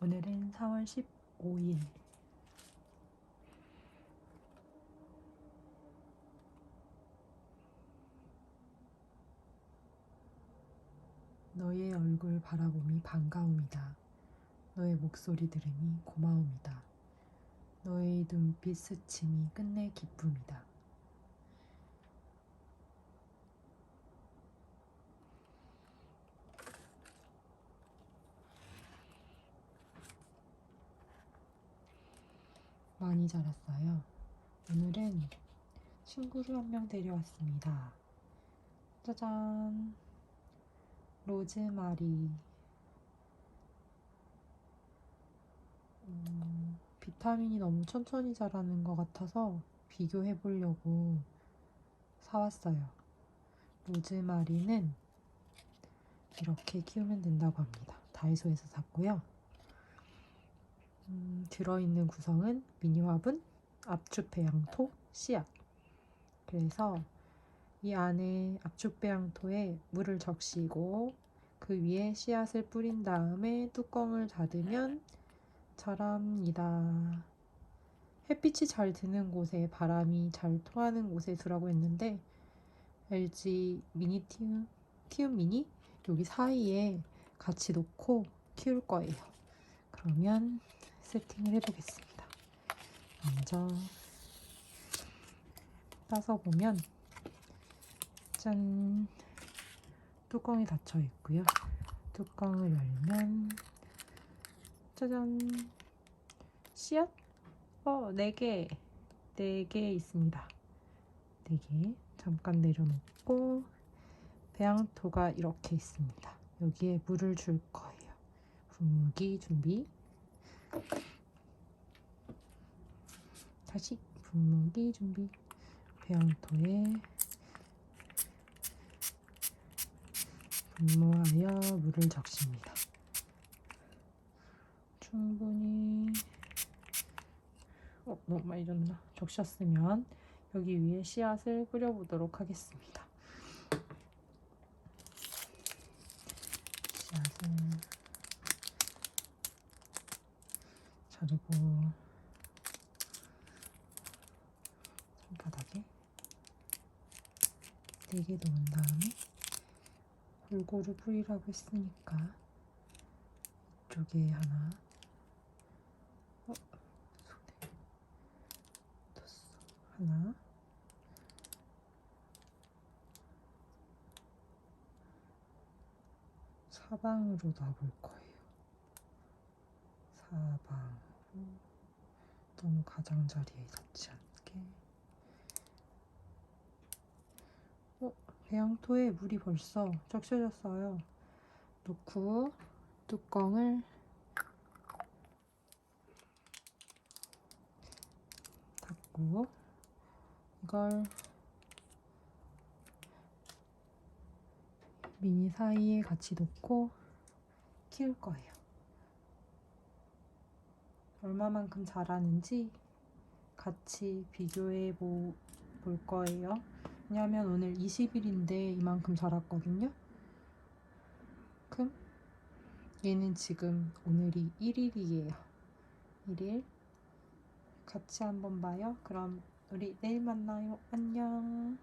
오늘은 4월 15일. 너의 얼굴 바라봄이 반가움이다. 너의 목소리 들음이 고마움이다. 너의 눈빛 스침이 끝내 기쁨이다. 많이 자랐어요. 오늘은 친구를 한 명 데려왔습니다. 짜잔. 로즈마리. 음, 비타민이 너무 천천히 자라는 것 같아서 비교해 보려고 사왔어요. 로즈마리는 이렇게 키우면 된다고 합니다. 다이소에서 샀고요. 음, 들어있는 구성은 미니 화분, 압축 배 양토, 씨앗. 그래서 이 안에 압축 배 양토에 물을 적시고 그 위에 씨앗을 뿌린 다음에 뚜껑을 닫으면 자랍니다. 햇빛이 잘 드는 곳에 바람이 잘 통하는 곳에 두라고 했는데 LG 미니 티움, 티움 미니 여기 사이에 같이 놓고 키울 거예요. 그러면 세팅을 해보겠습니다. 먼저 따서 보면 짠 뚜껑이 닫혀 있고요. 뚜껑을 열면 짜잔 씨앗 어 4개 4개 있습니다. 4개 잠깐 내려놓고 배양토가 이렇게 있습니다. 여기에 물을 줄 거예요. 분무기 준비 다시 분무기 준비 배양토에 분무하여 물을 적십니다. 충분히 어, 너무 많이 줬나? 적셨으면 여기 위에 씨앗을 뿌려보도록 하겠습니다. 씨앗을 자르고. 손바닥에. 네개 넣은 다음에 골고루 뿌리라고 했으니까 이쪽에 하나. 어, 손에 뒀어. 하나. 사방으로 놔볼 거예요. 사방 으로 너무 가장자리에 닿지 않게 어, 배양토에 물이 벌써 적셔졌어요. 놓고 뚜껑을 닫고 이걸 미니 사이에 같이 놓고 키울 거예요. 얼마만큼 자라는지 같이 비교해 보, 볼 거예요. 왜냐면 오늘 20일인데 이만큼 자랐거든요. 그럼 얘는 지금 오늘이 1일이에요. 1일 같이 한번 봐요. 그럼 우리 내일 만나요. 안녕.